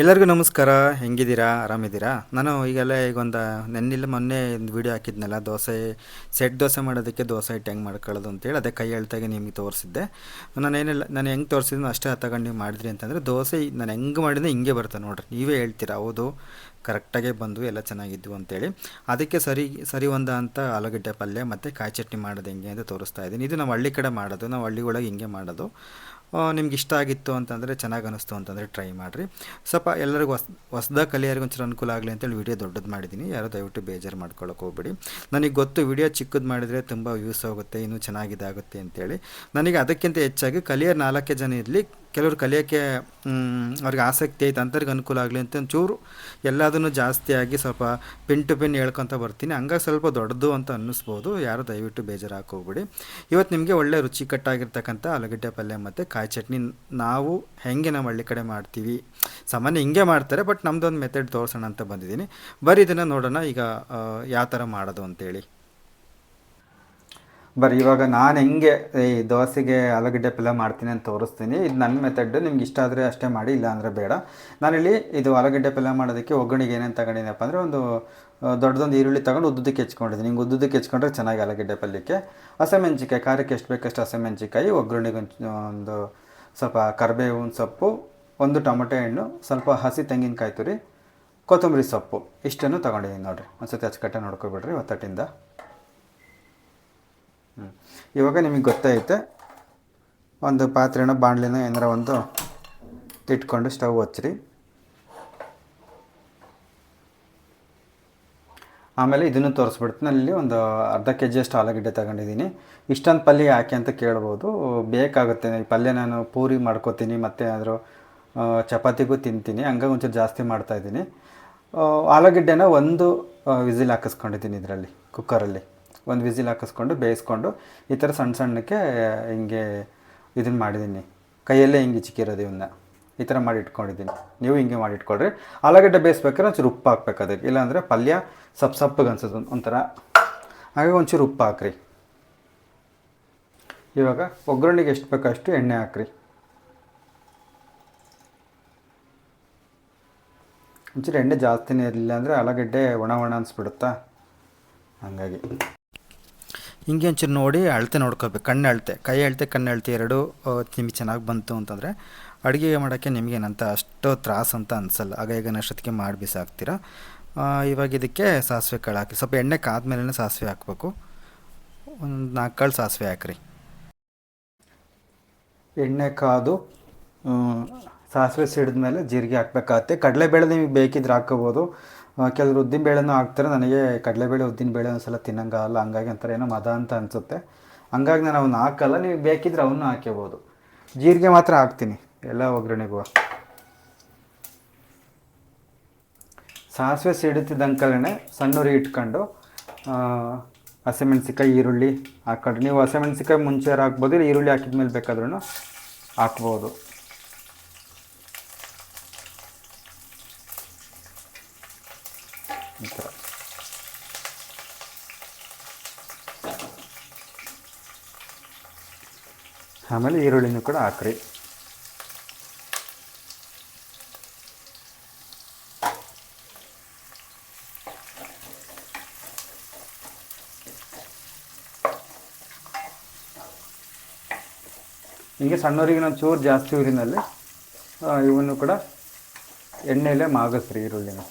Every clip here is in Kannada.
ಎಲ್ಲರಿಗೂ ನಮಸ್ಕಾರ. ಹೆಂಗಿದ್ದೀರಾ? ಆರಾಮಿದ್ದೀರಾ? ನಾನು ಈಗೆಲ್ಲ ಈಗ ಒಂದು ನೆನ್ನಿಲ್ಲ, ಮೊನ್ನೆ ಒಂದು ವೀಡಿಯೋ ಹಾಕಿದ್ನಲ್ಲ, ದೋಸೆ, ಸೆಟ್ ದೋಸೆ ಮಾಡೋದಕ್ಕೆ ದೋಸೆ ಹಿಟ್ಟು ಹೆಂಗೆ ಮಾಡ್ಕೊಳ್ಳೋದು ಅಂತೇಳಿ, ಅದೇ ಕೈ ಹೇಳ್ತಾಗೆ ನಿಮಗೆ ತೋರಿಸಿದ್ದೆ. ನಾನು ಏನಿಲ್ಲ, ನಾನು ಹೆಂಗೆ ತೋರಿಸಿದ್ನೋ ಅಷ್ಟೇ ತಗೊಂಡು ನೀವು ಮಾಡಿದ್ರಿ ಅಂತಂದರೆ, ದೋಸೆ ನಾನು ಹೆಂಗೆ ಮಾಡಿದ್ರೆ ಹಿಂಗೆ ಬರ್ತದೆ ನೋಡ್ರಿ. ನೀವೇ ಹೇಳ್ತೀರಾ, ಹೌದು, ಕರೆಕ್ಟಾಗೆ ಬಂದು ಎಲ್ಲ ಚೆನ್ನಾಗಿದ್ವು ಅಂತೇಳಿ. ಅದಕ್ಕೆ ಸರಿ ಸರಿ ಒಂದ ಅಂತ ಆಲೂಗಡ್ಡೆ ಪಲ್ಯ ಮತ್ತು ಕಾಯಿ ಚಟ್ನಿ ಮಾಡೋದು ಹೆಂಗೆ ಅಂತ ತೋರಿಸ್ತಾ ಇದ್ದೀನಿ. ಇದು ನಾವು ಹಳ್ಳಿ ಕಡೆ ಮಾಡೋದು, ನಾವು ಹಳ್ಳಿ ಒಳಗೆ ಹಿಂಗೆ ಮಾಡೋದು. ನಿಮ್ಗೆ ಇಷ್ಟ ಆಗಿತ್ತು ಅಂತಂದರೆ ಚೆನ್ನಾಗಿ ಅನ್ನಿಸ್ತು ಅಂತಂದರೆ ಟ್ರೈ ಮಾಡಿರಿ. ಸ್ವಲ್ಪ ಎಲ್ಲರಿಗೂ ಹೊಸ, ಹೊಸ್ದಾಗಿ ಕಲಿಯೋರಿಗೆ ಒಂಚೂರು ಅನುಕೂಲ ಆಗಲಿ ಅಂತೇಳಿ ವಿಡಿಯೋ ದೊಡ್ಡದು ಮಾಡಿದ್ದೀನಿ ಯಾರು ದಯವಿಟ್ಟು ಬೇಜಾರು ಮಾಡ್ಕೊಳ್ಳೋಕೆ ಹೋಗ್ಬಿಡಿ. ನನಗೆ ಗೊತ್ತು ವಿಡಿಯೋ ಚಿಕ್ಕದು ಮಾಡಿದರೆ ತುಂಬ ವ್ಯೂಸ್ ಆಗುತ್ತೆ ಇನ್ನೂ ಚೆನ್ನಾಗಿದಾಗುತ್ತೆ ಅಂತೇಳಿ. ನನಗೆ ಅದಕ್ಕಿಂತ ಹೆಚ್ಚಾಗಿ ಕಲಿಯರ್ ನಾಲ್ಕೇ ಜನ ಇರಲಿ ಕೆಲವರು ಕಲಿಯೋಕ್ಕೆ ಅವ್ರಿಗೆ ಆಸಕ್ತಿ ಐತೆ ಅಂಥವ್ರಿಗೆ ಅನುಕೂಲ ಆಗಲಿ ಅಂತ ಒಂಚೂರು ಎಲ್ಲದನ್ನು ಜಾಸ್ತಿಯಾಗಿ ಸ್ವಲ್ಪ ಪಿನ್ ಟು ಪಿನ್ ಹೇಳ್ಕೊತ ಬರ್ತೀನಿ. ಹಂಗಾಗಿ ಸ್ವಲ್ಪ ದೊಡ್ಡದು ಅಂತ ಅನ್ನಿಸ್ಬೋದು. ಯಾರು ದಯವಿಟ್ಟು ಬೇಜಾರು ಹಾಕೋಗ್ಬಿಡಿ ಇವತ್ತು ನಿಮಗೆ ಒಳ್ಳೆ ರುಚಿಕಟ್ಟಾಗಿರ್ತಕ್ಕಂಥ ಆಲೂಗಡ್ಡೆ ಪಲ್ಯ ಮತ್ತು ಕಾಯಿ ಚಟ್ನಿ ನಾವು ಹೆಂಗೆ ನಮ್ಮ ಹಳ್ಳಿ ಕಡೆ ಮಾಡ್ತೀವಿ. ಸಾಮಾನ್ಯ ಹಿಂಗೆ ಮಾಡ್ತಾರೆ, ಬಟ್ ನಮ್ಮದೊಂದು ಮೆಥಡ್ ತೋರಿಸೋಣ ಅಂತ ಬಂದಿದ್ದೀನಿ. ಬರೀ ಇದನ್ನು ನೋಡೋಣ. ಈಗ ಯಾವ ಥರ ಮಾಡೋದು ಅಂತೇಳಿ. ಬರೀ ಇವಾಗ ನಾನು ಹೆಂಗೆ ಈ ದೋಸೆಗೆ ಆಲೂಗಡ್ಡೆ ಪಲ್ಯ ಮಾಡ್ತೀನಿ ಅಂತ ತೋರಿಸ್ತೀನಿ. ಇದು ನನ್ನ ಮೆಥಡ್ ನಿಮ್ಗೆ ಇಷ್ಟ ಆದರೆ ಅಷ್ಟೇ ಮಾಡಿ, ಇಲ್ಲ ಅಂದರೆ ಬೇಡ. ನಾನಿಲ್ಲಿ ಇದು ಆಲೂಗಡ್ಡೆ ಪಲ್ಯ ಮಾಡೋದಕ್ಕೆ ಒಗ್ಗರಣೆಗೆ ಏನೇನು ತಗೊಂಡಿನಪ್ಪ ಅಂದರೆ ಒಂದು ದೊಡ್ಡದೊಂದು ಈರುಳ್ಳಿ ತಗೊಂಡು ಉದ್ದಕ್ಕೆ ಹೆಚ್ಕೊಂಡಿದ್ದೀನಿ. ಹಿಂಗೆ ಉದ್ದಕ್ಕೆ ಹೆಚ್ಕೊಂಡ್ರೆ ಚೆನ್ನಾಗಿ ಆಲೂಗಡ್ಡೆ ಪಲ್ಯಕ್ಕೆ. ಹಸಿಮೆಣ್ಸಿಕಾಯಿ ಖಾರಕ್ಕೆ ಎಷ್ಟು ಬೇಕಷ್ಟು ಹಸಿಮೆಣ್ಸಿಕಾಯಿ ಒಗ್ಗರಣೆಗೆ ಒಂದು ಸ್ವಲ್ಪ ಕರಿಬೇವಿನ ಸೊಪ್ಪು, ಒಂದು ಟೊಮೊಟೊ ಹಣ್ಣು, ಸ್ವಲ್ಪ ಹಸಿ ತೆಂಗಿನಕಾಯಿ ತುರಿ, ಕೊತ್ತಂಬರಿ ಸೊಪ್ಪು. ಇಷ್ಟನ್ನು ತೊಗೊಂಡಿದ್ದೀನಿ ನೋಡಿರಿ. ಒಂದು ಸರ್ತಿ ಅಚ್ಚುಕಟ್ಟೆ ನೋಡ್ಕೊಬಿಡ್ರಿ ಒತ್ತಟ್ಟಿಂದ. ಇವಾಗ ನಿಮಗೆ ಗೊತ್ತೈತೆ ಒಂದು ಪಾತ್ರೆನೋ ಬಾಣಲಿನ ಏನಾರ ಒಂದು ಇಟ್ಕೊಂಡು ಸ್ಟವ್ ಹಚ್ಚಿರಿ ಆಮೇಲೆ ಇದನ್ನು ತೋರಿಸ್ಬಿಡ್ತೀನಿ. ಅಲ್ಲಿ ಒಂದು ಅರ್ಧ ಕೆ ಜಿಯಷ್ಟು ಆಲೂಗಡ್ಡೆ ತಗೊಂಡಿದ್ದೀನಿ. ಇಷ್ಟೊಂದು ಪಲ್ಯ ಯಾಕೆ ಅಂತ ಕೇಳ್ಬೋದು. ಬೇಕಾಗುತ್ತೆ. ಈ ಪಲ್ಯ ನಾನು ಪೂರಿ ಮಾಡ್ಕೋತೀನಿ, ಮತ್ತು ಏನಾದರೂ ಚಪಾತಿಗೂ ತಿಂತೀನಿ. ಹಂಗಾಗಿ ಒಂಚೂರು ಜಾಸ್ತಿ ಮಾಡ್ತಾಯಿದ್ದೀನಿ ಆಲೂಗಡ್ಡೆನ ಒಂದು ವಿಸಿಲ್ ಹಾಕಿಸ್ಕೊಂಡಿದ್ದೀನಿ ಇದರಲ್ಲಿ, ಕುಕ್ಕರಲ್ಲಿ. ಒಂದು ವಿಸಿಲ್ ಹಾಕಿಸ್ಕೊಂಡು ಬೇಯಿಸ್ಕೊಂಡು ಈ ಥರ ಸಣ್ಣ ಸಣ್ಣಕ್ಕೆ ಹಿಂಗೆ ಇದನ್ನು ಮಾಡಿದ್ದೀನಿ. ಕೈಯಲ್ಲೇ ಹಿಂಗೆ ಚಿಕ್ಕಿರೋದು ಇವನ್ನ ಈ ಥರ ಮಾಡಿ ಇಟ್ಕೊಂಡಿದ್ದೀನಿ. ನೀವು ಹಿಂಗೆ ಮಾಡಿ ಇಟ್ಕೊಳ್ರಿ. ಆಲೂಗಡ್ಡೆ ಬೇಯಿಸ್ಬೇಕಾದ್ರೆ ಒಂಚೂರು ಉಪ್ಪು ಹಾಕ್ಬೇಕು ಅದಕ್ಕೆ. ಇಲ್ಲಾಂದರೆ ಪಲ್ಯ ಸಪ್ ಸಪ್ಪಗೆ ಅನ್ಸೋದು ಒಂಥರ. ಹಾಗೆ ಒಂಚೂರು ಉಪ್ಪು ಹಾಕ್ರಿ. ಇವಾಗ ಒಗ್ಗರಣೆಗೆ ಎಷ್ಟು ಬೇಕೋ ಅಷ್ಟು ಎಣ್ಣೆ ಹಾಕ್ರಿ. ಒಂಚೂರು ಎಣ್ಣೆ ಜಾಸ್ತಿನೇ ಇರಲಿಲ್ಲ ಅಂದರೆ ಆಲೂಗಡ್ಡೆ ಒಣ ಒಣ ಅನಿಸ್ಬಿಡುತ್ತಾ? ಹಾಗಾಗಿ. ಹಿಂಗೆ ಒಂಚೂರು ನೋಡಿ ಅಳತೆ ನೋಡ್ಕೋಬೇಕು. ಕಣ್ಣು ಅಳತೆ, ಕೈ ಅಳತೆ, ಕಣ್ಣು ಅಳತೆ ಎರಡು ನಿಮಗೆ ಚೆನ್ನಾಗಿ ಬಂತು ಅಂತಂದರೆ ಅಡುಗೆ ಮಾಡೋಕ್ಕೆ ನಿಮಗೇನಂತ ಅಷ್ಟು ತ್ರಾಸು ಅಂತ ಅನಿಸಲ್ಲ. ಆಗ ಈಗ ಅಷ್ಟೊತ್ತಿಗೆ ಮಾಡಿ ಬಿಸಾಕ್ತೀರಾ? ಇವಾಗ ಇದಕ್ಕೆ ಸಾಸಿವೆ ಕಾಳು ಹಾಕಿ, ಸ್ವಲ್ಪ ಎಣ್ಣೆ ಕಾದ್ಮೇಲೆ ಸಾಸಿವೆ ಹಾಕಬೇಕು. ಒಂದು ನಾಲ್ಕು ಕಾಳು ಸಾಸಿವೆ ಹಾಕ್ರಿ. ಎಣ್ಣೆ ಕಾದು ಸಾಸಿವೆ ಸಿಡಿದ ಮೇಲೆ ಜೀರಿಗೆ ಹಾಕ್ಬೇಕಾಗತ್ತೆ. ಕಡಲೆಬೇಳೆ ನಿಮಗೆ ಬೇಕಿದ್ರೆ ಹಾಕ್ಕೋಬೋದು. ಆ, ಉದ್ದಿನ ಬೇಳೆನೂ ಹಾಕ್ತಾರೆ. ನನಗೆ ಕಡಲೆಬೇಳೆ ಉದ್ದಿನಬೇಳೆ ಒಂದ್ಸಲ ತಿನ್ನಂಗಲ್ಲ ಹಂಗಾಗಿ ಅಂತಾರೆ ಏನೋ ಮದ ಅಂತ ಅನಿಸುತ್ತೆ. ಹಂಗಾಗಿ ನಾನು ಅವನ್ನ ಹಾಕಲ್ಲ ನೀವು ಬೇಕಿದ್ರೆ ಅವನ್ನ ಹಾಕ್ಕೋಬೋದು ಜೀರಿಗೆ ಮಾತ್ರ ಹಾಕ್ತೀನಿ ಎಲ್ಲ ಒಗ್ಗರಣೆಗೂ. ಸಾಸಿವೆ ಸಿಡುತ್ತಿದ್ದಂಕಲೇ ಸಣ್ಣ ಉರಿ ಇಟ್ಕೊಂಡು ಹಸಿಮೆಣ್ಸಿಕಾಯಿ ಈರುಳ್ಳಿ ಹಾಕೊಂಡ್ರಿ. ನೀವು ಹಸಿಮೆಣ್ಸಿಕಾಯಿ ಮುಂಚೆ ಹಾಕ್ಬೋದು ಇಲ್ಲ ಈರುಳ್ಳಿ ಹಾಕಿದ್ಮೇಲೆ ಬೇಕಾದ್ರೂ ಹಾಕ್ಬೋದು. ಈ ಆಮೇಲೆ ಈರುಳ್ಳಿನೂ ಕೂಡ ಹಾಕ್ರಿ. ಹೀಗೆ ಸಣ್ಣವರಿಗೆ ನಾವು ಚೂರು ಜಾಸ್ತಿ ಊರಿನಲ್ಲಿ ಇವನ್ನು ಕೂಡ ಎಣ್ಣೆಯಲ್ಲೇ ಮಾಗಿಸ್ರಿ ಈರುಳ್ಳಿನ.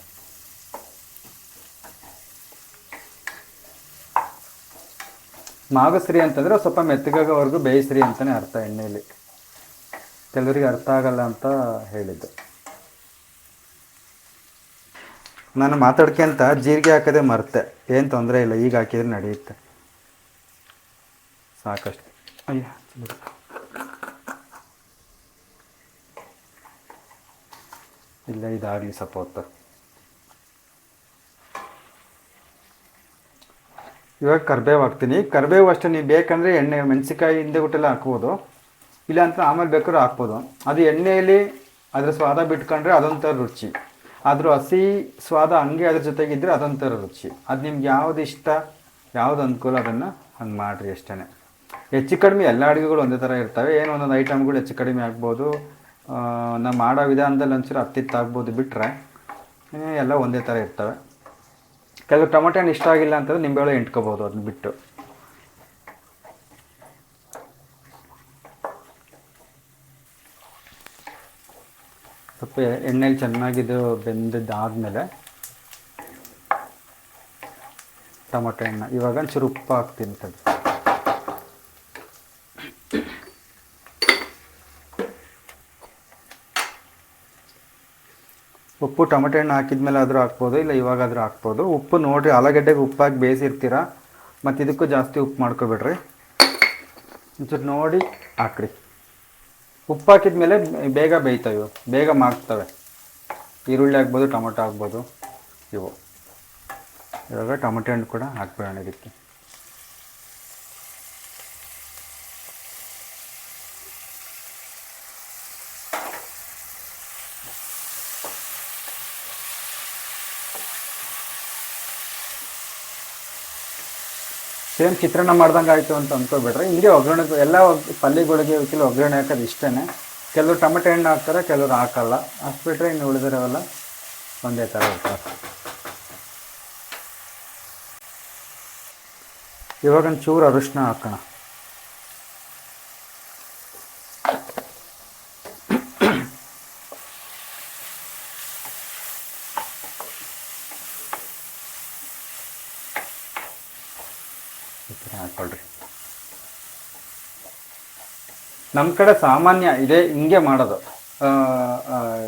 ಮಾಗಸ್ರಿ ಅಂತಂದರೆ ಸ್ವಲ್ಪ ಮೆತ್ತಗಾಗೋವರೆಗೂ ಬೇಯಿಸ್ರಿ ಅಂತಲೇ ಅರ್ಥ ಎಣ್ಣೆಯಲ್ಲಿ ಕೆಲವರಿಗೆ ಅರ್ಥ ಆಗಲ್ಲ ಅಂತ ಹೇಳಿದ್ದು. ನಾನು ಮಾತಾಡ್ಕೊಂತ ಜೀರಿಗೆ ಹಾಕೋದೇ ಮರ್ತೆ. ಏನು ತೊಂದರೆ ಇಲ್ಲ, ಈಗ ಹಾಕಿದ್ರೆ ನಡೆಯುತ್ತೆ. ಸಾಕಷ್ಟು. ಅಯ್ಯ ಇಲ್ಲ, ಇದಾಗಲಿ ಹೊತ್ತು ಇವಾಗ ಕರ್ಬೇವು ಹಾಕ್ತೀನಿ. ಕರ್ಬೇವು ಅಷ್ಟೇ ನೀವು ಬೇಕಂದರೆ ಎಣ್ಣೆ ಮೆಣಸಿಕಾಯಿ ಹಿಂದೆ ಗುಟ್ಟೆಲ್ಲ ಹಾಕ್ಬೋದು. ಇಲ್ಲ ಅಂತ ಆಮೇಲೆ ಬೇಕಾದ್ರೂ ಹಾಕ್ಬೋದು. ಅದು ಎಣ್ಣೆಯಲ್ಲಿ ಅದರ ಸ್ವಾದ ಬಿಟ್ಕೊಂಡ್ರೆ ಅದೊಂಥರ ರುಚಿ. ಆದರೂ ಹಸಿ ಸ್ವಾದ ಹಂಗೆ ಅದ್ರ ಜೊತೆಗಿದ್ದರೆ ಅದೊಂಥರ ರುಚಿ. ಅದು ನಿಮ್ಗೆ ಯಾವುದು ಇಷ್ಟ, ಯಾವ್ದು ಅನುಕೂಲ ಅದನ್ನು ಹಂಗೆ ಮಾಡಿರಿ ಅಷ್ಟೇ ಹೆಚ್ಚು ಕಡಿಮೆ ಎಲ್ಲ ಅಡುಗೆಗಳು ಒಂದೇ ಥರ ಇರ್ತವೆ. ಏನೋ ಒಂದೊಂದು ಐಟಮ್ಗಳು ಹೆಚ್ಚು ಕಡಿಮೆ ಆಗ್ಬೋದು. ನಾವು ಮಾಡೋ ವಿಧಾನದಲ್ಲಿ ಒಂಚೂರು ಹತ್ತಿತ್ತಾಗ್ಬೋದು ಬಿಟ್ಟರೆ ಎಲ್ಲ ಒಂದೇ ಥರ ಇರ್ತವೆ. ಕೆಲವು ಟೊಮೆಟೊ ಹಣ್ಣು ಇಷ್ಟ ಆಗಿಲ್ಲ ಅಂತಂದ್ರೆ ನಿಂಬೆಹೊಳೆ ಇಟ್ಕೋಬಹುದು ಅದನ್ನ ಬಿಟ್ಟು. ಸ್ವಲ್ಪ ಎಣ್ಣೆಲಿ ಚೆನ್ನಾಗಿದ್ದು ಬೆಂದಿದ್ದಾದಮೇಲೆ ಟೊಮೆಟೊ ಹಣ್ಣು ಇವಾಗ ಒಂಚೂರು ಉಪ್ಪು ಹಾಕ್ತೀನಿ ತಡಿ ಉಪ್ಪು, ಟೊಮೆಟೊ ಹಣ್ಣು ಹಾಕಿದ್ಮೇಲೆ ಆದರೂ ಹಾಕ್ಬೋದು, ಇಲ್ಲ ಇವಾಗಾದರೂ ಹಾಕ್ಬೋದು. ಉಪ್ಪು ನೋಡಿರಿ ಆಲೂಗಡ್ಡೆಗೆ ಉಪ್ಪಾಗಿ ಬೇಯಿಸಿರ್ತೀರ? ಮತ್ತು ಇದಕ್ಕೂ ಜಾಸ್ತಿ ಉಪ್ಪು ಮಾಡ್ಕೋಬಿಡ್ರಿ. ಒಂಚೂರು ನೋಡಿ ಹಾಕ್ರಿ. ಉಪ್ಪು ಹಾಕಿದ್ಮೇಲೆ ಬೇಗ ಬೇಯ್ತವೆ ಇವು. ಬೇಗ ಮಾಡ್ತವೆ ಈರುಳ್ಳಿ ಹಾಕ್ಬೋದು, ಟೊಮೆಟೊ ಹಾಕ್ಬೋದು, ಇವು. ಇವಾಗ ಟೊಮೆಟೊ ಹಣ್ಣು ಕೂಡ ಹಾಕ್ಬಿಡೋಣ ಇದಕ್ಕೆ. ಸೇಮ್ ಚಿತ್ರಣ ಮಾಡ್ದಂಗೆ ಆಯಿತು ಅಂತ ಅಂದ್ಕೊಬಿಟ್ರೆ ಹಿಂಗೆ ಒಗ್ಗರಣೆ ಎಲ್ಲ ಪಲ್ಯಗಳಿಗೆ ಕೆಲವು ಒಗ್ಗರಣೆ ಹಾಕೋದು ಇಷ್ಟೇ ಕೆಲವರು ಟೊಮೆಟೊ ಹಣ್ಣು ಹಾಕ್ತಾರೆ, ಕೆಲವರು ಹಾಕಲ್ಲ. ಹಾಕ್ಬಿಟ್ರೆ ಇನ್ನು ಉಳಿದಿರೋವೆಲ್ಲ ಒಂದೇ ಥರ ಇರ್ತಾರೆ ಇವಾಗ ಚೂರು ಅರಿಶಿನ ಹಾಕೋಣ ಈ ಥರ ಹಾಕ್ಕೊಳ್ರಿ ನಮ್ಮ ಕಡೆ ಸಾಮಾನ್ಯ ಇದೇ ಹಿಂಗೆ ಮಾಡೋದು.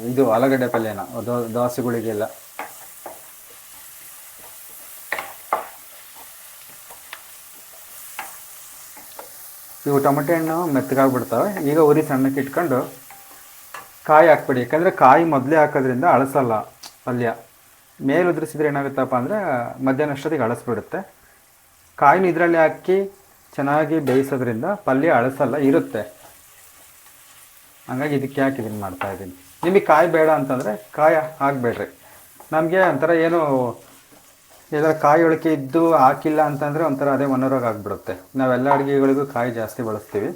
ಇದು ಆಲೂಗಡ್ಡೆ ಪಲ್ಯನ, ದೋ, ದೋಸೆಗಳಿಗೆಲ್ಲ. ಇವು ಟೊಮೆಟೆ ಹಣ್ಣು ಮೆತ್ತಗಾಗ್ಬಿಡ್ತವೆ ಈಗ ಉರಿ ಸಣ್ಣಕ್ಕೆ ಇಟ್ಕೊಂಡು ಕಾಯಿ ಹಾಕ್ಬಿಡಿ. ಯಾಕಂದರೆ ಕಾಯಿ ಮೊದಲೇ ಹಾಕೋದ್ರಿಂದ ಅಳಸಲ್ಲ ಪಲ್ಯ. ಮೇಲೆ ಉದುರಿಸಿದ್ರೆ ಏನಾಗುತ್ತಪ್ಪ ಅಂದರೆ ಮಧ್ಯಾಹ್ನ ಅಷ್ಟೊತ್ತಿಗೆ ಅಳಸ್ಬಿಡುತ್ತೆ. ಕಾಯಿನ ಇದರಲ್ಲಿ ಹಾಕಿ ಚೆನ್ನಾಗಿ ಬೇಯಿಸೋದ್ರಿಂದ ಪಲ್ಯ ಅಳಸಲ್ಲ, ಇರುತ್ತೆ. ಹಂಗಾಗಿ ಇದಕ್ಕೆ ಯಾಕೆ ಇದನ್ನು ಮಾಡ್ತಾ ಇದ್ದೀನಿ? ನಿಮಗೆ ಕಾಯಿ ಬೇಡ ಅಂತಂದರೆ ಕಾಯಿ ಹಾಕಬೇಡ್ರಿ. ನಮಗೆ ಒಂಥರ ಏನು ಏನಾದ್ರೂ ಕಾಯಿ ಒಳಕೆ ಇದ್ದು ಹಾಕಿಲ್ಲ ಅಂತಂದರೆ ಒಂಥರ ಅದೇ ಮನೋರೋಗ ಆಗಿಬಿಡುತ್ತೆ. ನಾವೆಲ್ಲ ಅಡುಗೆಗಳಿಗೂ ಕಾಯಿ ಜಾಸ್ತಿ ಬಳಸ್ತೀವಿ.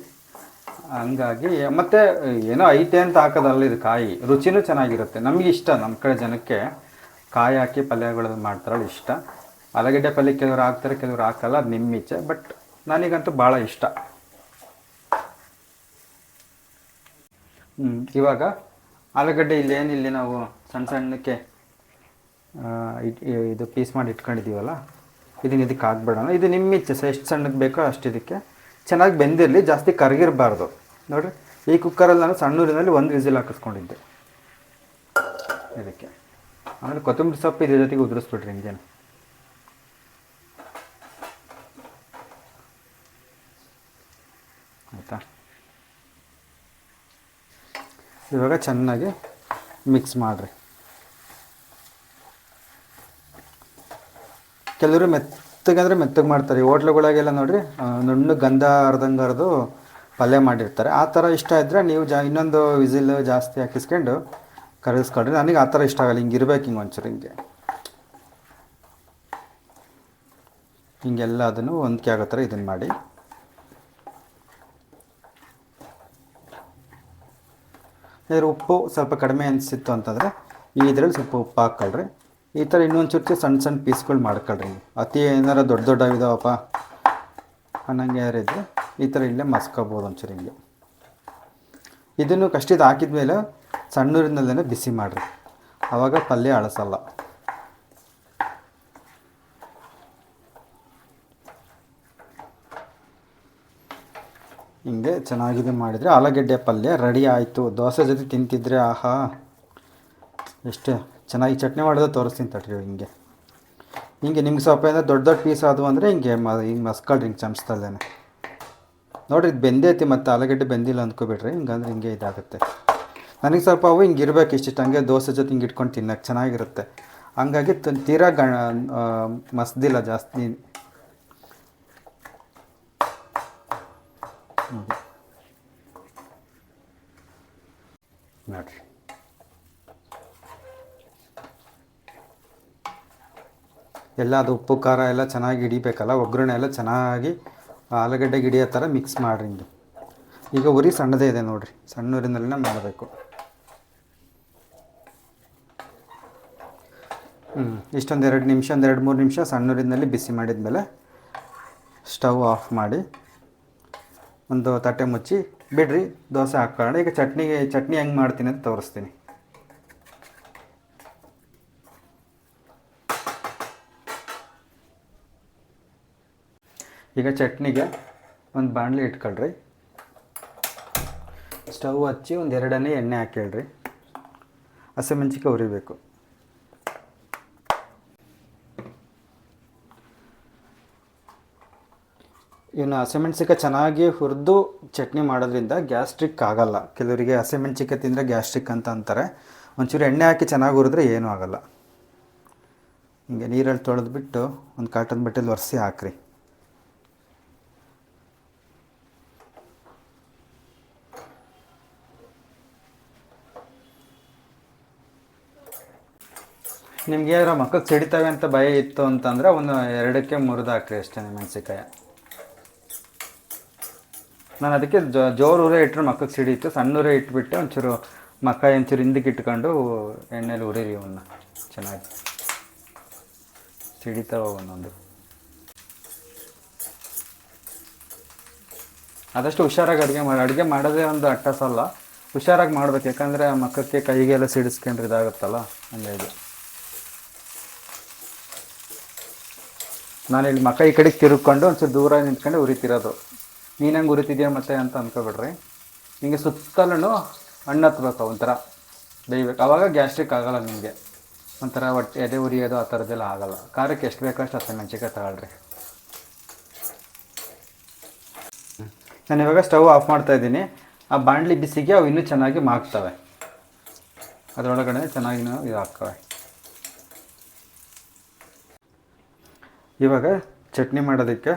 ಹಂಗಾಗಿ ಮತ್ತು ಏನೋ ಐತೆ ಅಂತ ಹಾಕೋದಲ್ಲ ಇದು ಕಾಯಿ. ರುಚಿನೂ ಚೆನ್ನಾಗಿರುತ್ತೆ. ನಮಗೆ ಇಷ್ಟ ನಮ್ಮ ಕಡೆ ಜನಕ್ಕೆ ಕಾಯಿ ಹಾಕಿ ಪಲ್ಯಗಳು ಮಾಡ್ತಾರಲ್ಲ ಇಷ್ಟ. ಆಲೂಗಡ್ಡೆ ಪಲ್ಯ ಕೆಲವರು ಹಾಕ್ತಾರೆ, ಕೆಲವರು ಹಾಕಲ್ಲ, ಅದು ನಿಮ್ಮ ಇಚ್ಛೆ ಬಟ್ ನನಗಂತೂ ಭಾಳ ಇಷ್ಟ. ಇವಾಗ ಆಲೂಗಡ್ಡೆ ಇಲ್ಲಿ ಇಲ್ಲಿ ನಾವು ಸಣ್ಣ ಸಣ್ಣಕ್ಕೆ ಇದು ಪೀಸ್ ಮಾಡಿ ಇಟ್ಕೊಂಡಿದ್ದೀವಲ್ಲ ಇದನ್ನ ಇದಕ್ಕೆ ಹಾಕ್ಬಿಡೋಣ. ಇದು ನಿಮ್ಮ ಇಚ್ಛೆ ಸರ್ ಎಷ್ಟು ಸಣ್ಣಕ್ಕೆ ಬೇಕೋ ಅಷ್ಟು ಇದಕ್ಕೆ. ಚೆನ್ನಾಗಿ ಬೆಂದಿರಲಿ, ಜಾಸ್ತಿ ಕರಗಿರಬಾರ್ದು. ನೋಡಿರಿ, ಈ ಕುಕ್ಕರಲ್ಲಿ ನಾನು ಸಣ್ಣೂರಿನಲ್ಲಿ ಒಂದು ವಿಸಿಲ್ ಹಾಕಿಸ್ಕೊಂಡಿದ್ದೆ. ಇದಕ್ಕೆ. ಆಮೇಲೆ ಕೊತ್ತಂಬರಿ ಸೊಪ್ಪು ಇದ್ರ ಜೊತೆಗೆ ಉದುರಿಸ್ಬಿಡ್ರಿ ಹಿಂಗೇನು ಆಯಿತಾ? ಇವಾಗ ಚೆನ್ನಾಗಿ ಮಿಕ್ಸ್ ಮಾಡಿರಿ. ಕೆಲವರು ಮೆತ್ತಗಂದರೆ ಮೆತ್ತಗೆ ಮಾಡ್ತಾರೆ. ಹೋಟ್ಲುಗಳಾಗೆಲ್ಲ ನೋಡಿರಿ ನುಣ್ಣು ಗಂಧ ಅರ್ಧಂಗೆ ಅರ್ದು ಪಲ್ಯ ಮಾಡಿರ್ತಾರೆ. ಆ ಥರ ಇಷ್ಟ ಇದ್ದರೆ ನೀವು ಜಾ, ಇನ್ನೊಂದು ವಿಸಿಲ್ ಜಾಸ್ತಿ ಹಾಕಿಸ್ಕೊಂಡು ಕರಗಿಸ್ಕೊಳ್ರಿ ನನಗೆ ಆ ಥರ ಇಷ್ಟ ಆಗಲ್ಲ. ಹಿಂಗೆ ಇರ್ಬೇಕು ಹಿಂಗೆ ಒಂಚೂರು ಹಿಂಗೆ. ಹಿಂಗೆಲ್ಲ ಅದನ್ನು ಹೊಂದಿಕೆ ಆಗೋ ಥರ ಇದನ್ನು ಮಾಡಿ. ಇದ್ರ ಉಪ್ಪು ಸ್ವಲ್ಪ ಕಡಿಮೆ ಅನಿಸಿತ್ತು ಅಂತಂದರೆ ಈ ಇದರಲ್ಲಿ ಸ್ವಲ್ಪ ಉಪ್ಪು ಹಾಕ್ಕೊಳ್ರಿ ಈ ಥರ ಇನ್ನೊಂದು ಚುರ್ಚಿ ಸಣ್ಣ ಸಣ್ಣ ಪೀಸ್ಗಳು ಮಾಡ್ಕೊಳ್ರಿ. ಅತಿ ಏನಾರ ದೊಡ್ಡ ದೊಡ್ಡ ಇದಾವಪ್ಪ ಅನ್ನಂಗೆ ಯಾರು ಇದ್ದರೆ ಈ ಥರ ಇಲ್ಲೇ ಮಸ್ಕೋಬೋದು ಒಂಚೂರು ಹಿಂಗೆ. ಇದನ್ನು ಕಷ್ಟಿದ್ದು ಹಾಕಿದ್ಮೇಲೆ ಸಣ್ಣೂರಿನಲ್ಲೇ ಬಿಸಿ ಮಾಡಿರಿ. ಆವಾಗ ಪಲ್ಯ ಅಳಸಲ್ಲ. ಹಿಂಗೆ ಚೆನ್ನಾಗಿದೆ ಮಾಡಿದರೆ ಆಲೂಗಡ್ಡೆ ಪಲ್ಯ ರೆಡಿ ಆಯಿತು. ದೋಸೆ ಜೊತೆ ತಿಂತಿದ್ರೆ ಆಹಾ. ಎಷ್ಟು ಚೆನ್ನಾಗಿ ಚಟ್ನಿ ಮಾಡಿದ್ರೆ ತೋರಿಸ್ತೀನಿ ತಡ್ರಿ ಹಿಂಗೆ. ಹಿಂಗೆ ನಿಮ್ಗೆ ಸ್ವಲ್ಪ ಏನೋ ದೊಡ್ಡ ದೊಡ್ಡ ಪೀಸ್ ಆದವು ಅಂದರೆ ಹಿಂಗೆ ಮ ಹಿಂಗೆ ಮಸ್ಕೊಳ್ರಿ ಹಿಂಗೆ ಚಮಚದಲ್ಲೇ ನೋಡಿರಿ ಇದು ಬೆಂದೈತಿ ಮತ್ತು ಆಲೂಗಡ್ಡೆ ಬೆಂದಿಲ್ಲ ಅಂದ್ಕೊಬಿಡ್ರಿ ಹಿಂಗಂದ್ರೆ ಹಿಂಗೆ ಇದಾಗುತ್ತೆ. ನನಗೆ ಸ್ವಲ್ಪ ಅವು ಹಿಂಗೆ ಇರಬೇಕು ಇಷ್ಟಿಷ್ಟು ಹಂಗೆ ದೋಸೆ ಜೊತೆ ಹಿಂಗೆ ಇಟ್ಕೊಂಡು ತಿನ್ನಕ್ಕೆ ಚೆನ್ನಾಗಿರುತ್ತೆ. ಹಂಗಾಗಿ ತೀರಾ ಗ ಆ, ಮಸ್ದಿಲ್ಲ ಜಾಸ್ತಿ. ನೋಡಿರಿ ಎಲ್ಲ ಅದು ಉಪ್ಪು, ಖಾರ ಎಲ್ಲ ಚೆನ್ನಾಗಿ ಹಿಡಿಬೇಕಲ್ಲ, ಒಗ್ಗರಣೆ ಎಲ್ಲ ಚೆನ್ನಾಗಿ ಆಲೂಗಡ್ಡೆ ಗಿಡಿಯೋ ಥರ ಮಿಕ್ಸ್ ಮಾಡಿರಿ ಹಿಂಗೆ ಈಗ ಉರಿ ಸಣ್ಣದೇ ಇದೆ ನೋಡಿರಿ, ಸಣ್ಣ ಉರಿನಲ್ಲೇ ಮಾಡಬೇಕು. ಹ್ಞೂ ಇಷ್ಟೊಂದು ಎರಡು ನಿಮಿಷ, ಒಂದು ಎರಡು ಮೂರು ನಿಮಿಷ ಸಣ್ಣ ಉರಿನಲ್ಲಿ ಬಿಸಿ ಮಾಡಿದ ಮೇಲೆ ಸ್ಟವ್ ಆಫ್ ಮಾಡಿ. ಒಂದು ತಟ್ಟೆ ಮುಚ್ಚಿ, ಬಿಡ್ರಿ, ದೋಸೆ ಹಾಕ್ಕೊಳ್ಳೋಣ. ಈಗ ಚಟ್ನಿಗೆ ಚಟ್ನಿ ಹೆಂಗೆ ಮಾಡ್ತೀನಿ ಅಂತ ತೋರಿಸ್ತೀನಿ. ಈಗ ಚಟ್ನಿಗೆ ಒಂದು ಬಾಣಲಿ ಇಟ್ಕೊಳ್ರಿ. ಸ್ಟವ್ ಹಚ್ಚಿ ಒಂದು ಎರಡನೇ ಎಣ್ಣೆ ಹಾಕೇಳ್ರಿ ಹಸಿಮೆಣ್ಸಿಕಾಯಿ ಉರಿಬೇಕು ಇನ್ನು ಹಸಿಮೆಣ್ಸಿಕಾಯಿ ಚೆನ್ನಾಗಿ ಹುರಿದು ಚಟ್ನಿ ಮಾಡೋದ್ರಿಂದ ಗ್ಯಾಸ್ಟ್ರಿಕ್ ಆಗಲ್ಲ. ಕೆಲವರಿಗೆ ಹಸಿಮೆಣ್ಸಿಕಾಯಿ ತಿಂದರೆ ಗ್ಯಾಸ್ಟ್ರಿಕ್ ಅಂತ ಅಂತಾರೆ. ಒಂಚೂರು ಎಣ್ಣೆ ಹಾಕಿ ಚೆನ್ನಾಗಿ ಹುರಿದ್ರೆ ಏನೂ ಆಗಲ್ಲ. ಹಿಂಗೆ ನೀರಲ್ಲಿ ತೊಳೆದ್ಬಿಟ್ಟು ಒಂದು ಕಾಟನ್ ಬಟ್ಟೆಲಿ ಒರೆಸಿ ಹಾಕ್ರಿ. ನಿಮ್ಗೆ ಏನಾರ ಮಕ್ಕಳು ಸಿಡಿತವೆ ಅಂತ ಭಯ ಇತ್ತು ಅಂತಂದರೆ ಒಂದು ಎರಡಕ್ಕೆ ಮುರಿದಾಕ್ರಿ ಅಷ್ಟೇ ಮೆಣಸಿಕಾಯಿ ನಾನು ಅದಕ್ಕೆ ಜೋ- ಜೋರು ಉರಿ ಇಟ್ಟರೆ ಸಿಡೀತು ಸಣ್ಣ ಉರಿ ಇಟ್ಬಿಟ್ಟು ಒಂಚೂರು ಮಕ್ಕ ಒಂಚೂರು ಹಿಂದಕ್ಕೆ ಇಟ್ಕೊಂಡು ಎಣ್ಣೆಲಿ ಉರಿರಿ ಅವನ್ನ ಚೆನ್ನಾಗಿ. ಸಿಡಿತಾವ ಒಂದೊಂದು. ಆದಷ್ಟು ಹುಷಾರಾಗಿ ಅಡುಗೆ ಮಾಡಿ, ಅಡುಗೆ ಮಾಡೋದೇ ಒಂದು ಅಟ್ಟಸಲ್ಲ. ಹುಷಾರಾಗಿ ಮಾಡ್ಬೇಕು. ಯಾಕಂದರೆ ಮಕ್ಕಕ್ಕೆ ಕೈಗೆಲ್ಲ ಸಿಡಿಸ್ಕೊಂಡ್ರೆ ಇದಾಗುತ್ತಲ್ಲ? ನಾನು ಇಲ್ಲಿ ಮಕ್ಕ ಈ ಕಡೆಗೆ ತಿರುಗ್ಕೊಂಡು ಒಂಚೂರು ದೂರ ನಿಂತ್ಕೊಂಡು ಉರಿತಿರೋದು. ನೀನು ಹೆಂಗೆ ಉರಿತಿದ್ಯಾ ಮತ್ತೆ ಅಂತ ಅಂದ್ಕೊಬಿಡ್ರಿ ನಿಮಗೆ ಸುತ್ತಲೂ ಹಣ್ಣು ಹತ್ಬೇಕು ಒಂಥರ. ಬೇಯಬೇಕು. ಆವಾಗ ಗ್ಯಾಸ್ಟ್ರಿಕ್ ಆಗೋಲ್ಲ ನಿಮಗೆ ಒಂಥರ ಹೊಟ್ಟೆ ಎದೆ ಉರಿಯೋದು ಆ ಥರದ್ದೆಲ್ಲ ಆಗೋಲ್ಲ. ಖಾರಕ್ಕೆ ಎಷ್ಟು ಬೇಕೋ ಅಷ್ಟು ಹಸಿಮೆಣ್ಸಿಕಾಯಿ ತಗೊಳ್ರಿ. ನಾನು ಇವಾಗ ಸ್ಟವ್ ಆಫ್ ಮಾಡ್ತಾ ಇದ್ದೀನಿ. ಆ ಬಾಣಲಿ ಬಿಸಿಗೆ ಅವು ಇನ್ನೂ ಚೆನ್ನಾಗಿ ಮಾಗ್ತವೆ. ಅದರೊಳಗಡೆ ಚೆನ್ನಾಗಿ ಇದು ಹಾಕ್ತವೆ. ಇವಾಗ ಚಟ್ನಿ ಮಾಡೋದಕ್ಕೆ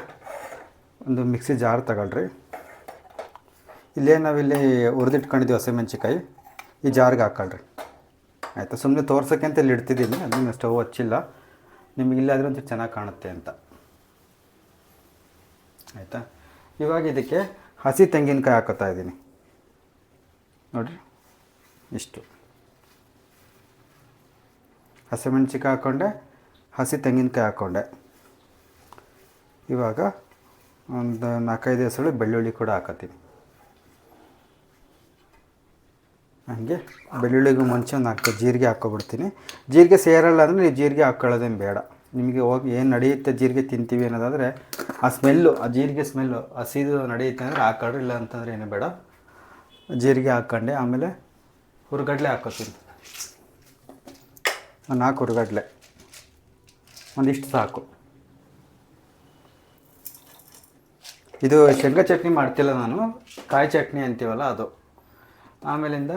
ಒಂದು ಮಿಕ್ಸಿ ಜಾರ್ ತಗೊಳ್ರಿ. ಇಲ್ಲೇ ನಾವಿಲ್ಲಿ ಹುರಿದಿಟ್ಕೊಂಡಿದ್ದೀವಿ ಹಸಿಮೆಣ್ಸಿಕಾಯಿ ಈ ಜಾರ್ಗೆ ಹಾಕ್ಕೊಳ್ರಿ ಆಯಿತಾ? ಸುಮ್ಮನೆ ತೋರ್ಸೋಕ್ಕೆ ಅಂತ ಇಲ್ಲಿ ಇಡ್ತಿದ್ದೀನಿ. ಅದನ್ನ ಸ್ಟವ್ ಹಚ್ಚಿಲ್ಲ. ನಿಮಗೆ ಇಲ್ಲಾದರೆ ಒಂಚೂರು ಚೆನ್ನಾಗಿ ಕಾಣುತ್ತೆ ಅಂತ. ಆಯಿತಾ? ಇವಾಗ ಇದಕ್ಕೆ ಹಸಿ ತೆಂಗಿನಕಾಯಿ ಹಾಕೋತಾ ಇದ್ದೀನಿ. ನೋಡಿರಿ. ಇಷ್ಟು. ಹಸಿಮೆಣ್ಸಿಕಾಯಿ ಹಾಕ್ಕೊಂಡೆ ಹಸಿ ತೆಂಗಿನಕಾಯಿ ಹಾಕ್ಕೊಂಡೆ ಇವಾಗ ಒಂದು ನಾಲ್ಕೈದು ಹೆಸರು ಬೆಳ್ಳುಳ್ಳಿ ಕೂಡ ಹಾಕತ್ತೀನಿ ಹಾಗೆ ಬೆಳ್ಳುಳ್ಳಿಗೂ ಮುಂಚೆ ಒಂದು ನಾಲ್ಕು ಜೀರಿಗೆ ಹಾಕ್ಕೊಬಿಡ್ತೀನಿ ಜೀರಿಗೆ ಸೇರಲ್ಲ ಅಂದರೆ ನೀವು ಜೀರಿಗೆ ಹಾಕ್ಕೊಳ್ಳೋದೇನು ಬೇಡ. ನಿಮಗೆ ಹೋಗಿ ಏನು ನಡೆಯುತ್ತೆ ಜೀರಿಗೆ ತಿಂತೀವಿ ಅನ್ನೋದಾದರೆ ಆ ಸ್ಮೆಲ್ಲು, ಆ ಜೀರಿಗೆ ಸ್ಮೆಲ್ಲು ಹಸಿದು ನಡೆಯುತ್ತೆ ಅಂದರೆ ಹಾಕೊಳ್ರಿ ಇಲ್ಲ ಅಂತಂದರೆ ಏನು ಬೇಡ. ಜೀರಿಗೆ ಹಾಕ್ಕೊಂಡೆ ಆಮೇಲೆ ಹುರ್ಗಡ್ಲೆ ಹಾಕೋತೀನಿ. ನಾಲ್ಕು ಹುರ್ಗಡ್ಲೆ. ಒಂದಿಷ್ಟು ಸಾಕು. ಇದು ಶೇಂಗಾ ಚಟ್ನಿ ಮಾಡ್ತಿಲ್ಲ ನಾನು. ಕಾಯಿ ಚಟ್ನಿ ಅಂತೀವಲ್ಲ ಅದು. ಆಮೇಲಿಂದ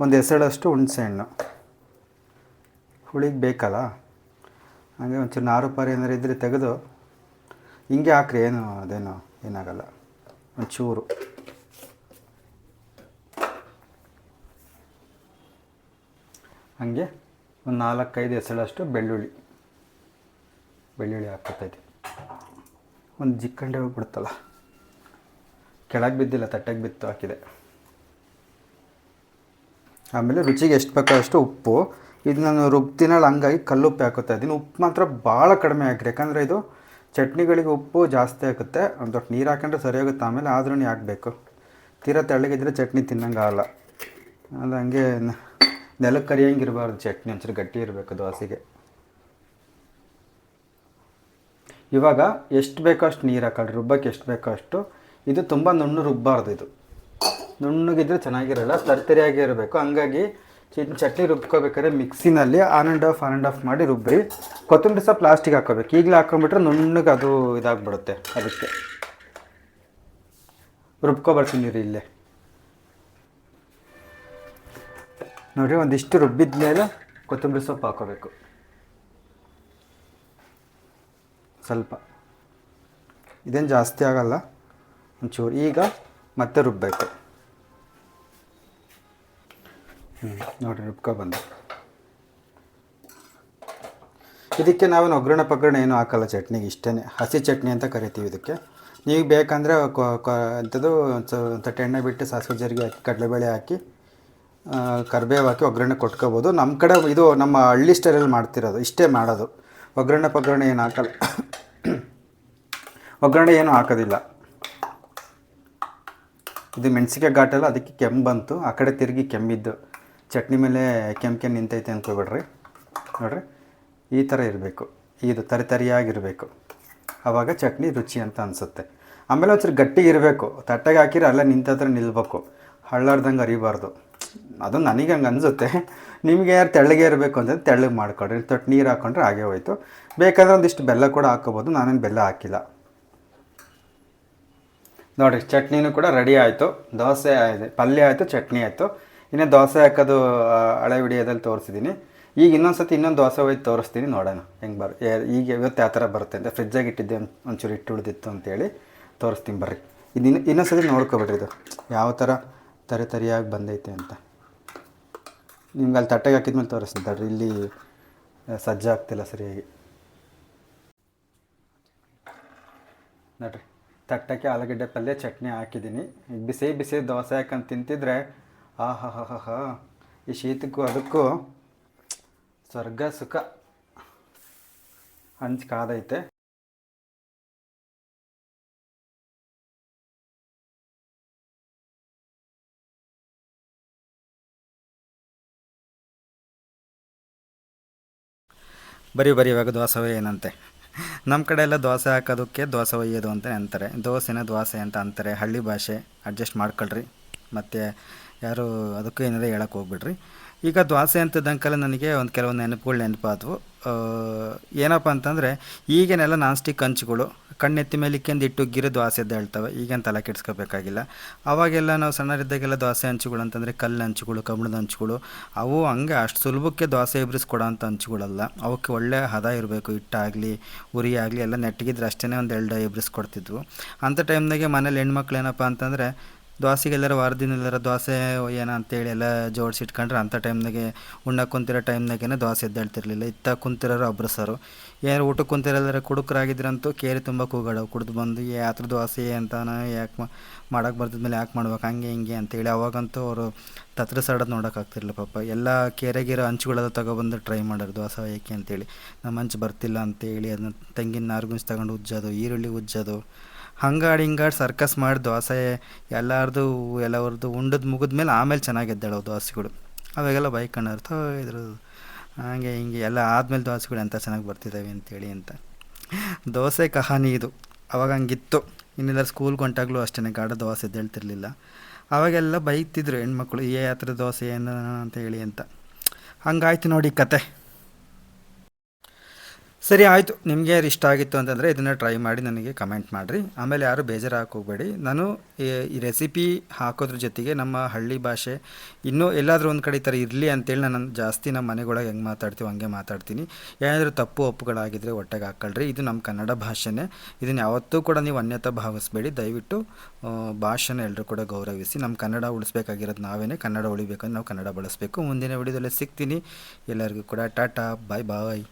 ಒಂದು ಎಸಳಷ್ಟು ಹುಣಸೆ ಹಣ್ಣು ಹುಳಿಗೆ ಬೇಕಲ್ಲ? ಹಾಗೆ ಒಂಚೂರು ನಾರು ಪಾರಿ ಏನಾರು ಇದ್ದರೆ ತೆಗೆದು ಹಿಂಗೆ ಹಾಕ್ರಿ. ಏನು, ಅದೇನು, ಏನಾಗಲ್ಲ. ಒಂಚೂರು. ಹಾಗೆ ಒಂದು ನಾಲ್ಕೈದು ಎಸಳಷ್ಟು ಬೆಳ್ಳುಳ್ಳಿ. ಬೆಳ್ಳುಳ್ಳಿ ಹಾಕ್ಕೊತೈತಿ ಒಂದು ಜಿಕ್ಕಂಡೆ ಹೋಗ್ಬಿಡುತ್ತಲ್ಲ ಕೆಳಗೆ ಬಿದ್ದಿಲ್ಲ, ತಟ್ಟೆಗೆ ಬಿತ್ತು, ಹಾಕಿದೆ. ಆಮೇಲೆ ರುಚಿಗೆ ಎಷ್ಟು ಬೇಕೋ ಅಷ್ಟು ಉಪ್ಪು. ಇದು ನಾನು ರುಬ್ತಿನಲ್ಲ ಹಂಗಾಗಿ ಕಲ್ಲುಪ್ಪು ಹಾಕೋತಾ ಇದ್ದೀನಿ. ಉಪ್ಪು ಮಾತ್ರ ಭಾಳ ಕಡಿಮೆ ಹಾಕಿರಿ ಯಾಕಂದರೆ ಇದು ಚಟ್ನಿಗಳಿಗೆ ಉಪ್ಪು ಜಾಸ್ತಿ ಆಗುತ್ತೆ ಒಂದು ದೊಡ್ಡ ನೀರು ಹಾಕೊಂಡ್ರೆ ಸರಿ ಹೋಗುತ್ತೆ ಆಮೇಲೆ ಆದ್ರೂ ಹಾಕಬೇಕು. ತೀರಾ ತೆಳ್ಳಗಿದ್ರೆ ಚಟ್ನಿ ತಿನ್ನಂಗೆ ಆಗಲ್ಲ. ಅದು ಹಂಗೆ ನೆಲಕ್ಕೆ ಕರಿಯಂಗೆ ಇರಬಾರ್ದು ಚಟ್ನಿ. ಒಂಚೂರು ಗಟ್ಟಿ ಇರಬೇಕು ದೋಸೆಗೆ ಇವಾಗ ಎಷ್ಟು ಬೇಕೋ ಅಷ್ಟು ನೀರು ಹಾಕೊಳ್ಳಿ ರುಬ್ಬಕ್ಕೆ ಎಷ್ಟು ಬೇಕೋ ಅಷ್ಟು ಇದು ತುಂಬ ನುಣ್ಣು ರುಬ್ಬಾರ್ದು ಇದು. ನುಣ್ಣಗಿದ್ರೆ ಚೆನ್ನಾಗಿರಲ್ಲ, ತರ್ತರಿಯಾಗಿ ಇರಬೇಕು. ಹಂಗಾಗಿ ಚಿಟ್ ಚಟ್ನಿ ರುಬ್ಕೋಬೇಕಾದ್ರೆ ಮಿಕ್ಸಿನಲ್ಲಿ on and off, on and off ಮಾಡಿ ರುಬ್ಬಿರಿ. ಕೊತ್ತಂಬರಿ ಸಹ ಪ್ಲಾಸ್ಟಿಕ್ ಹಾಕೋಬೇಕು. ಈಗಲೇ ಹಾಕೊಂಡ್ಬಿಟ್ರೆ ನುಣ್ಣಗೆ ಅದು ಇದಾಗ್ಬಿಡುತ್ತೆ ಅದಕ್ಕೆ. ರುಬ್ಕೊಬರ್ತೀನಿ ರೀ ಇಲ್ಲೇ. ನೋಡಿರಿ, ಒಂದಿಷ್ಟು ರುಬ್ಬಿದ ಮೇಲೆ ಕೊತ್ತಂಬರಿ ಸೊಪ್ಪು ಹಾಕೋಬೇಕು. ಸ್ವಲ್ಪ. ಇದೇನು ಜಾಸ್ತಿ ಆಗಲ್ಲ. ಒಂಚೂರು. ಈಗ ಮತ್ತೆ ರುಬ್ಬಬೇಕು ಹ್ಞೂ ನೋಡಿರಿ, ರುಬ್ಕೊ ಬಂದು. ಇದಕ್ಕೆ ನಾವೇನು ಒಗ್ಗರಣೆ ಪಗ್ಗರಣೆ ಏನೂ ಹಾಕಲ್ಲ ಚಟ್ನಿಗೆ ಇಷ್ಟೇ ಹಸಿ ಚಟ್ನಿ ಅಂತ ಕರಿತೀವಿ ಇದಕ್ಕೆ. ನೀವು ಬೇಕಂದರೆ ಅಂಥದ್ದು ಒಂದು ತಟ್ಟೆ ಎಣ್ಣೆ ಬಿಟ್ಟು ಸಾಸಿವೆ ಜೀರಿಗೆ ಹಾಕಿ, ಕಡಲೆಬೇಳೆ ಹಾಕಿ ಕರಿಬೇವು ಹಾಕಿ ಒಗ್ಗರಣೆ ಕೊಟ್ಕೋಬೋದು. ನಮ್ಮ ಕಡೆ ಇದು ನಮ್ಮ ಹಳ್ಳಿ ಸ್ಟೈಲಲ್ಲಿ ಮಾಡ್ತಿರೋದು. ಇಷ್ಟೇ ಮಾಡೋದು. ಒಗ್ಗರಣೆ ಪಗ್ಗರಣೆ ಏನು ಹಾಕಲ್ಲ. ಒಗ್ಗರಣೆ ಏನು ಹಾಕೋದಿಲ್ಲ. ಇದು ಮೆಣಸಿಗೆ ಘಾಟಲ್ಲ ಅದಕ್ಕೆ ಕೆಮ್ಮು ಬಂತು. ಆ ಕಡೆ ತಿರುಗಿ ಕೆಮ್ಮಿದ್ದು. ಚಟ್ನಿ ಮೇಲೆ ಕೆಂಪು ಕೆಮ್ಮು ನಿಂತೈತೆ ಅನ್ಕೋಬೇಡ್ರಿ. ನೋಡ್ರಿ, ಈ ಥರ ಇರಬೇಕು. ಇದು ತರಿತರಿಯಾಗಿರಬೇಕು ಆವಾಗ ಚಟ್ನಿ ರುಚಿ ಅಂತ ಅನಿಸುತ್ತೆ. ಆಮೇಲೆ ಒಂಚೂರು ಗಟ್ಟಿಗೆ ಇರಬೇಕು. ತಟ್ಟೆಗೆ ಹಾಕಿದ್ರೆ ಅಲ್ಲೇ ನಿಂತ ಹತ್ರ ನಿಲ್ಬೇಕು. ಹಳ್ಳಾಡ್ದಂಗೆ ಅರಿಬಾರ್ದು. ಅದು ನನಗೆ ಹಂಗೆ ಅನಿಸುತ್ತೆ. ನಿಮಗೆ ಯಾರು ತೆಳ್ಳಗೆ ಇರಬೇಕು ಅಂತಂದ್ರೆ ತೆಳ್ಳಗೆ ಮಾಡ್ಕೊಡ್ರಿ ತೊಟ್ಟು ನೀರು ಹಾಕೊಂಡ್ರೆ ಹಾಗೆ ಹೋಯಿತು. ಬೇಕಾದ್ರೆ ಒಂದಿಷ್ಟು ಬೆಲ್ಲ ಕೂಡ ಹಾಕೋಬೋದು ನಾನೇನು ಬೆಲ್ಲ ಹಾಕಿಲ್ಲ. ನೋಡಿರಿ, ಚಟ್ನಿನೂ ಕೂಡ ರೆಡಿ ಆಯಿತು. ದೋಸೆ ಆಯಿತು, ಪಲ್ಯ ಆಯಿತು, ಚಟ್ನಿ ಆಯಿತು. ಇನ್ನು ದೋಸೆ ಹಾಕೋದು ಹಳೆ ವಿಡಿಯೋದಲ್ಲಿ ತೋರಿಸಿದ್ದೀನಿ ಈಗ ಇನ್ನೊಂದು ಸತಿ ಇನ್ನೊಂದು ದೋಸೆ ಒಯ್ದು ತೋರಿಸ್ತೀನಿ, ನೋಡೋಣ. ಹೆಂಗೆ ಬರ್ ಈಗ ಇವತ್ತು ಯಾವ ಥರ ಬರುತ್ತೆ ಅಂತ. ಫ್ರಿಜ್ಜಾಗಿ ಇಟ್ಟಿದ್ದೆ ಒಂಚೂರು ಇಟ್ಟು ಉಳಿದಿತ್ತು ಅಂತೇಳಿ ತೋರಿಸ್ತೀನಿ ಬರ್ರಿ. ಇದು ಇನ್ನು ಇನ್ನೊಂದು ಸತಿ ನೋಡ್ಕೊಬಿಡ್ರಿ ಇದು. ಯಾವ ಥರ ತರಿ ತರಿಯಾಗಿ ಬಂದೈತೆ ಅಂತ. ನಿಮ್ಗೆ ಅಲ್ಲಿ ತಟ್ಟೆಗೆ ಹಾಕಿದ್ಮೇಲೆ ತೋರಿಸ್ತೀನಿ ತಡ್ರಿ. ಇಲ್ಲಿ ಸಜ್ಜಾಗ್ತಿಲ್ಲ ಸರಿಯಾಗಿ. ನೋಡ್ರಿ. ತಟ್ಟಕ್ಕೆ ಆಲೂಗಡ್ಡೆ ಪಲ್ಯ, ಚಟ್ನಿ ಹಾಕಿದ್ದೀನಿ. ಬಿಸಿ ಬಿಸಿ ದೋಸೆ ಹಾಕೊಂಡು ತಿಂತಿದ್ರೆ ಆ ಹಾ ಹಾ ಈ ಶೀತಕ್ಕೂ ಅದಕ್ಕೂ ಸ್ವರ್ಗ, ಸುಖ. ಹಂಚ್ ಕಾದೈತೆ. ಬರೀ ಬರೀ ಇವಾಗ ದೋಸವೇ ಏನಂತೆ? ನಮ್ಮ ಕಡೆ ಎಲ್ಲ ದೋಸೆ ಹಾಕೋದಕ್ಕೆ ದೋಸೆ ಒಯ್ಯೋದು ಅಂತ ಅಂತಾರೆ. ದೋಸೆನ ದೋಸೆ ಅಂತ ಅಂತಾರೆ. ಹಳ್ಳಿ ಭಾಷೆ ಅಡ್ಜಸ್ಟ್ ಮಾಡ್ಕೊಳ್ರಿ. ಮತ್ತು ಯಾರು ಅದಕ್ಕೂ ಏನಾದರೂ ಹೇಳಕ್ಕೆ ಹೋಗ್ಬಿಡ್ರಿ. ಈಗ ದ್ವಾಸೆ ಅಂತದಂಕಲ್ಲ ನನಗೆ ಒಂದು ಕೆಲವೊಂದು ನೆನಪುಗಳು ನೆನಪಾದವು. ಏನಪ್ಪ ಅಂತಂದರೆ, ಈಗೇನೆಲ್ಲ ನಾನ್ ಸ್ಟಿಕ್ ಹಂಚುಗಳು ಕಣ್ಣೆತ್ತಿ ಮೇಲೆ ಇಕ್ಕೆಂದು ಇಟ್ಟು ಗಿರು ದೋಸೆ ಎದ್ದೇಳ್ತವೆ ಈಗೇನು ತಲೆ ಕೆಡ್ಸ್ಕೋಬೇಕಾಗಿಲ್ಲ. ಅವಾಗೆಲ್ಲ ನಾವು ಸಣ್ಣರಿದ್ದಾಗೆಲ್ಲ ದ್ವಾಸೆ ಹಂಚುಗಳು ಅಂತಂದರೆ ಕಲ್ಲು ಹಂಚುಗಳು ಕಬ್ಬಿಣದ ಹಂಚುಗಳು ಅವು ಹಂಗೆ ಅಷ್ಟು ಸುಲಭಕ್ಕೆ ದೋಸೆ ಇಬ್ಬರಿಸ್ಕೊಡೋಂಥ ಹಂಚುಗಳಲ್ಲ ಅವಕ್ಕೆ ಒಳ್ಳೆಯ ಹದ ಇರಬೇಕು ಹಿಟ್ಟಾಗಲಿ ಉರಿ ಆಗಲಿ ಎಲ್ಲ ನೆಟ್ಟಗಿದ್ರೆ ಅಷ್ಟೇ ಒಂದು ಎರಡು ಇಬ್ಬರಿಸ್ಕೊಡ್ತಿದ್ವು ಅಂಥ ಟೈಮ್ನಾಗೆ ಮನೇಲಿ ಹೆಣ್ಮಕ್ಳು ಏನಪ್ಪ ಅಂತಂದರೆ ದೋಸೆಗೆಲ್ಲರ ವಾರದಿನ ಎಲ್ಲರ ದೋಸೆ ಏನ ಅಂತೇಳಿ ಎಲ್ಲ ಜೋಡಿಸಿ ಇಟ್ಕೊಂಡ್ರೆ ಅಂಥ ಟೈಮ್ನಾಗೆ ಉಣ್ಣಕ್ಕೆ ಕುಂತಿರೋ ಟೈಮ್ನಾಗೇನೆ ದ್ವಾಸೆ ಎದ್ದೇಳ್ತಿರ್ಲಿಲ್ಲ. ಇತ್ತ ಕುಂತಿರೋರು ಅಬ್ರಸರು ಏನಾರು ಊಟಕ್ಕೆ ಕುಂತಿರೋಲ್ಲರ ಕುಡುಕರಾಗಿದ್ರಂತೂ ಕೇರಿ ತುಂಬ ಕೂಗಾಡವು ಕುಡಿದು ಬಂದು ಯಾತ್ರ ದ್ವಾಸೆ ಅಂತಾನ ಯಾಕೆ ಮಾಡೋಕೆ ಬರ್ತಿದ್ಮೇಲೆ ಯಾಕೆ ಮಾಡ್ಬೇಕು? ಹಂಗೆ, ಹಿಂಗೆ ಅಂತೇಳಿ ಅವಾಗಂತೂ ಅವರು ತತ್ರ ಸಡೋದು ನೋಡೋಕ್ಕಾಗ್ತಿರ್ಲಿಲ್ಲ ಪಾಪ. ಎಲ್ಲ ಕೆರೆಗಿರೋ ಹಂಚುಗಳೆಲ್ಲ ತಗೊಬಂದು ಟ್ರೈ ಮಾಡೋರು ದ್ವಾಸ ಏಕೆ ಅಂತೇಳಿ. ನಮ್ಮ ಹಂಚು ಬರ್ತಿಲ್ಲ ಅಂತೇಳಿ ಅದನ್ನ ತೆಂಗಿನ ನಾರ್ಗುಂಜ್ ತಗೊಂಡು ಉಜ್ಜೋದು, ಈರುಳ್ಳಿ ಉಜ್ಜೋದು ಹಂಗಾಡಿ ಹಿಂಗಾಡಿ ಸರ್ಕಸ್ ಮಾಡಿ ದೋಸೆ, ಎಲ್ಲಾರ್ದು ಎಲ್ಲವ್ರದ್ದು ಉಂಡದ್ ಮುಗಿದ್ಮೇಲೆ ಆಮೇಲೆ ಚೆನ್ನಾಗಿ ಎದ್ದೇಳವು ದೋಸೆಗಳು. ಅವಾಗೆಲ್ಲ ಬೈಕಣ್ಣ ಅರ್ಥ ಇದ್ರ ಹಾಗೆ ಹಿಂಗೆ ಎಲ್ಲ ಆದಮೇಲೆ ದೋಸೆಗಳು ಎಂಥ ಚೆನ್ನಾಗಿ ಬರ್ತಿದ್ದಾವೆ ಅಂತೇಳಿ ಅಂತ. ದೋಸೆ ಕಹಾನಿ ಇದು. ಅವಾಗ ಹಂಗಿತ್ತು. ಇನ್ನೆಲ್ಲ ಸ್ಕೂಲ್ಗೆ ಹೊಂಟಾಗ್ಲೂ ಅಷ್ಟೇ ಗಾಢ ದೋಸೆ ಎದ್ದೇಳ್ತಿರ್ಲಿಲ್ಲ. ಅವಾಗೆಲ್ಲ ಬೈತಿದ್ರು ಹೆಣ್ಮಕ್ಳು, ಏ ಹತ್ರ ದೋಸೆ ಏನು ಅಂತ ಹೇಳಿ ಅಂತ. ಹಂಗಾಯ್ತು ನೋಡಿ ಕತೆ. ಸರಿ, ಆಯಿತು. ನಿಮಗೆ ಇಷ್ಟ ಆಗಿತ್ತು ಅಂತಂದರೆ ಇದನ್ನು ಟ್ರೈ ಮಾಡಿ ನನಗೆ ಕಮೆಂಟ್ ಮಾಡಿರಿ. ಆಮೇಲೆ ಯಾರು ಬೇಜಾರು ಹಾಕೋಗ್ಬೇಡಿ ನಾನು ಈ- ರೆಸಿಪಿ ಹಾಕೋದ್ರ ಜೊತೆಗೆ ನಮ್ಮ ಹಳ್ಳಿ ಭಾಷೆ ಇನ್ನೂ ಎಲ್ಲಾದರೂ ಒಂದು ಕಡೆ ಈ ಥರ ಇರಲಿ ಅಂತೇಳಿ ನಾನು ಜಾಸ್ತಿ ನಮ್ಮ ಮನೆಗೊಳಗೆ ಹೆಂಗೆ ಮಾತಾಡ್ತೀವಿ ಹಂಗೆ ಮಾತಾಡ್ತೀನಿ. ಏನಾದರೂ ತಪ್ಪು ಒಪ್ಪುಗಳಾಗಿದ್ದರೆ ಒಟ್ಟಿಗೆ ಹಾಕ್ಕೊಳ್ರಿ ಇದು ನಮ್ಮ ಕನ್ನಡ ಭಾಷೆನೇ. ಇದನ್ನು ಯಾವತ್ತೂ ಕೂಡ ನೀವು ಅನ್ಯತಾ ಭಾವಿಸ್ಬೇಡಿ. ದಯವಿಟ್ಟು ಭಾಷೆನ ಎಲ್ಲರೂ ಕೂಡ ಗೌರವಿಸಿ. ನಮ್ಮ ಕನ್ನಡ ಉಳಿಸ್ಬೇಕಾಗಿರೋದು ನಾವೇನೇ. ಕನ್ನಡ ಉಳಿಬೇಕಂದ್ರೆ ನಾವು ಕನ್ನಡ ಬಳಸಬೇಕು. ಮುಂದಿನ ವಿಡಿಯೋದಲ್ಲಿ ಸಿಗ್ತೀನಿ. ಎಲ್ಲರಿಗೂ ಕೂಡ ಟಾಟಾ ಬಾಯ್ ಬಾಯ್